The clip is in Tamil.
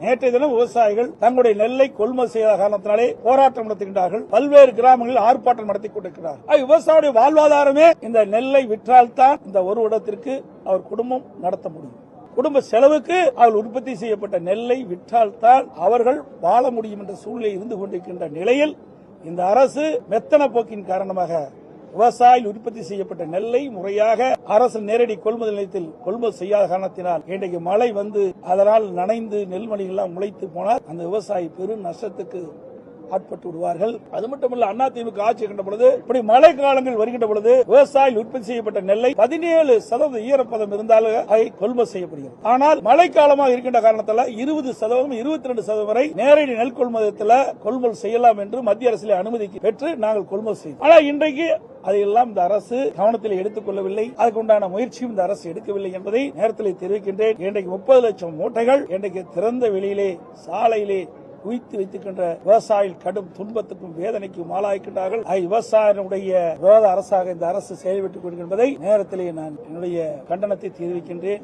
நேற்றைய தினம் விவசாயிகள் தங்களுடைய நெல்லை கொள்முதல் செய்த காரணத்தினாலே போராட்டம் நடத்துகின்றார்கள். பல்வேறு கிராமங்களில் ஆர்ப்பாட்டம் நடத்தி கொண்டிருக்கிறார்கள். ஆக, விவசாயியுடைய வாழ்வாதாரமே இந்த நெல்லை விற்றால்தான் இந்த ஒரு இடத்திற்கு அவர் குடும்பம் நடத்த முடியும். குடும்ப செலவுக்கு அவர்கள் உற்பத்தி செய்யப்பட்ட நெல்லை விற்றால்தான் அவர்கள் வாழ முடியும் என்ற சூழ்நிலை இருந்து கொண்டிருக்கின்ற நிலையில் இந்த அரசு மெத்தன போக்கின் காரணமாக விவசாயிகள் உற்பத்தி செய்யப்பட்ட நெல்லை முறையாக அரசு நேரடி கொள்முதல் நிலையத்தில் கொள்முதல் செய்யாத காரணத்தினால் இன்றைக்கு மழை வந்து அதனால் நனைந்து நெல்மணிகள் எல்லாம் முளைத்து போனால் அந்த விவசாயி பெரும் நஷ்டத்துக்கு ஆட்பட்டு விடுவார்கள். அது மட்டுமல்ல அண்ணா திமுக ஆட்சி கண்ட பொழுது இப்படி மழை காலங்கள் வருகின்ற பொழுது விவசாயிகள் உற்பத்தி செய்யப்பட்ட நெல்லை பதினேழு சதவீத ஈரப்பதம் இருந்தாலும் அதை கொள்முதல் செய்யப்படுகிறது. ஆனால் மழை காலமாக இருக்கின்ற காரணத்தால் இருபது சதவீதம் இருபத்தி ரெண்டு சதவீதம் வரை நேரடி நெல் கொள்முதலத்தில் கொள்முதல் செய்யலாம் என்று மத்திய அரசில் அனுமதி பெற்று நாங்கள் கொள்முதல் செய்தோம். ஆனால் இன்றைக்கு அதையெல்லாம் இந்த அரசு கவனத்தில் எடுத்துக் கொள்ளவில்லை அதுக்கு உண்டான முயற்சியும் இந்த அரசு எடுக்கவில்லை என்பதை நேரத்தில் தெரிவிக்கின்றேன். இன்றைக்கு முப்பது லட்சம் மூட்டைகள் இன்றைக்கு திறந்த வெளியிலே சாலையிலே குவித்து வைத்துக்கின்ற விவசாயிகள் கடும் துன்பத்துக்கும் வேதனைக்கும் ஆளாகின்றார்கள் ஆக விரோத அரசாக இந்த அரசு செயல்பட்டுக் கொண்டிருப்பதை நேரத்திலே நான் என்னுடைய கண்டனத்தை தெரிவிக்கின்றேன்.